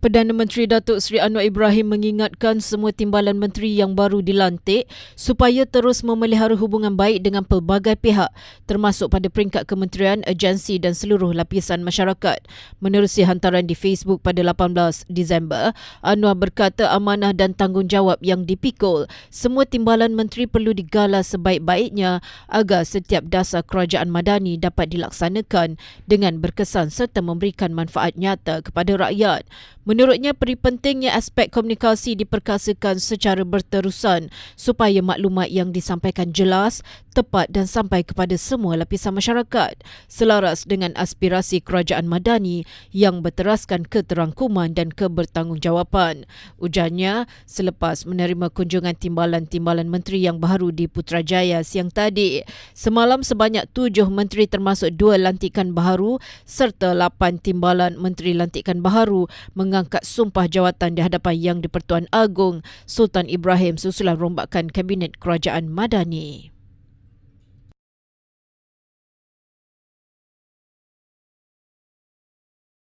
Perdana Menteri Datuk Seri Anwar Ibrahim mengingatkan semua timbalan menteri yang baru dilantik supaya terus memelihara hubungan baik dengan pelbagai pihak termasuk pada peringkat kementerian, agensi dan seluruh lapisan masyarakat. Menerusi hantaran di Facebook pada 18 Disember, Anwar berkata amanah dan tanggungjawab yang dipikul semua timbalan menteri perlu digalas sebaik-baiknya agar setiap dasar kerajaan madani dapat dilaksanakan dengan berkesan serta memberikan manfaat nyata kepada rakyat. Menurutnya, peri pentingnya aspek komunikasi diperkasakan secara berterusan supaya maklumat yang disampaikan jelas, tepat dan sampai kepada semua lapisan masyarakat selaras dengan aspirasi kerajaan madani yang berteraskan keterangkuman dan kebertanggungjawapan. Ujarnya, selepas menerima kunjungan timbalan-timbalan menteri yang baru di Putrajaya siang tadi, semalam sebanyak tujuh menteri termasuk dua lantikan baharu serta lapan timbalan menteri lantikan baharu mengangkat mengangkat sumpah jawatan di hadapan Yang di-Pertuan Agong Sultan Ibrahim susulan rombakan Kabinet Kerajaan Madani.